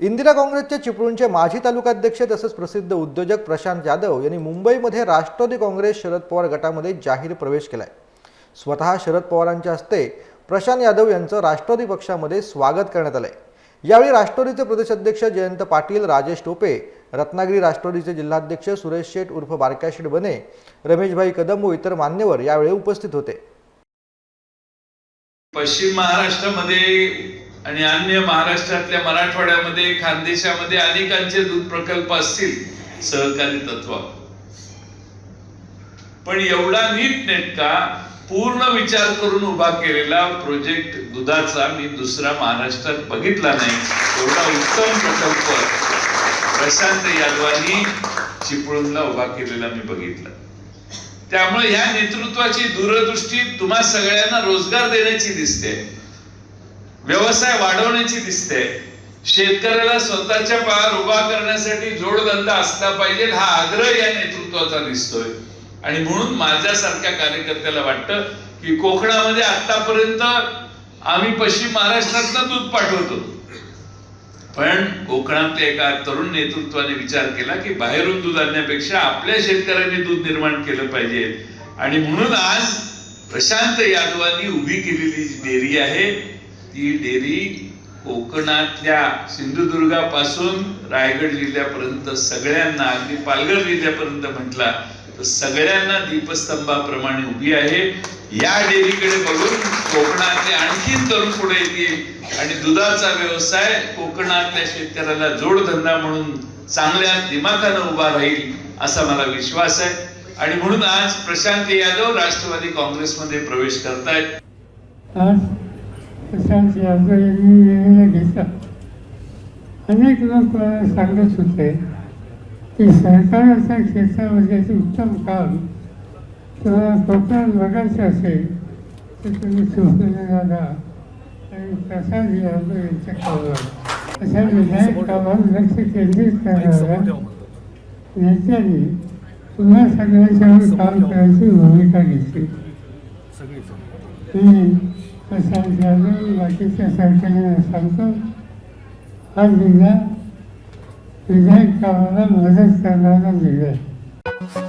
इंदिरा काँग्रेसचे चिपळूणचे माजी तालुकाध्यक्ष तसंच प्रसिद्ध उद्योजक प्रशांत जाधव यांनी मुंबईमध्ये राष्ट्रवादी काँग्रेस शरद पवार गटामध्ये जाहीर प्रवेश केलाय. स्वतः शरद पवारांच्या हस्ते प्रशांत यादव यांचं राष्ट्रवादी पक्षामध्ये स्वागत करण्यात आलंय. यावेळी राष्ट्रवादीचे प्रदेशाध्यक्ष जयंत पाटील राजेश टोपे रत्नागिरी राष्ट्रवादीचे जिल्हाध्यक्ष सुरेश शेठ उर्फ बारक्या शेठ बने रमेशभाई कदम व इतर मान्यवर यावेळी उपस्थित होते. पश्चिम महाराष्ट्रामध्ये आणि अन्य महाराष्ट्रातल्या मराठवाड्यामध्ये खानदेशामध्ये अनेकांचे दूध प्रकल्प असतील सहकारी तत्व. पण एवढा नीट नेटका पूर्ण विचार करून उभा केलेला प्रोजेक्ट दुधाचा मी दुसरा महाराष्ट्रात बघितला नाही. एवढा उत्तम प्रकल्प. प्रशांत यादवांनी चिपळूणला उभा केलेला मी बघितला. त्यामुळे ह्या नेतृत्वाची दूरदृष्टी तुम्हा सगळ्यांना रोजगार देण्याची दिसते. व्यवसाय वाढवण्याची दिसते. शेतकऱ्याला स्वतःच्या पायावर उभा करण्यासाठी जोडधंदा असला पाहिजे हा आग्रह या नेतृत्वाचा दिसतोय. आणि म्हणून माझ्यासारख्या कार्यकर्त्याला वाटतं की कोकणामध्ये आतापर्यंत आम्ही पश्चिम महाराष्ट्रातनं दूध पाठवतो. पण कोकणातल्या एका तरुण नेतृत्वाने विचार केला की बाहेरून दूध आणण्यापेक्षा आपल्या शेतकऱ्यांनी दूध निर्माण केलं पाहिजे. आणि म्हणून आज प्रशांत यादवांनी उभी केलेली डेअरी आहे. ती डेअरी कोकणातल्या सिंधुदुर्गापासून रायगड जिल्ह्यापर्यंत सगळ्यांना अगदी पालघर जिल्ह्यापर्यंत म्हटला तर सगळ्यांना दीपस्तंभाप्रमाणे उभी आहे. या डेअरीकडे बघून कोकणातले आणखीन तरुण पुढे येतील. आणि दुधाचा व्यवसाय कोकणातल्या शेतकऱ्याला जोडधंदा म्हणून चांगल्या दिमाखानं उभा राहील असा मला विश्वास आहे. आणि म्हणून आज प्रशांत यादव राष्ट्रवादी काँग्रेसमध्ये प्रवेश करतायत. प्रशांत यादव यांनी निर्णय घेतला अनेक लोक मला सांगत होते की सरकारच्या क्षेत्रामध्ये उत्तम काम तुम्हाला कोकणात बघायचं असेल तर तुम्ही सुखदेवाला आणि प्रसाद यादव यांच्या कामावर. अशा विधायक कामावर लक्ष केंद्रित करणाऱ्या नेत्यांनी पुन्हा सगळ्यांच्यावर काम करायची भूमिका घेतली. मी प्रशांत यादव बाकीच्या सरकारला सांगतो. हा जिल्हा विधायक कामाला मदत करणारा जिल्हा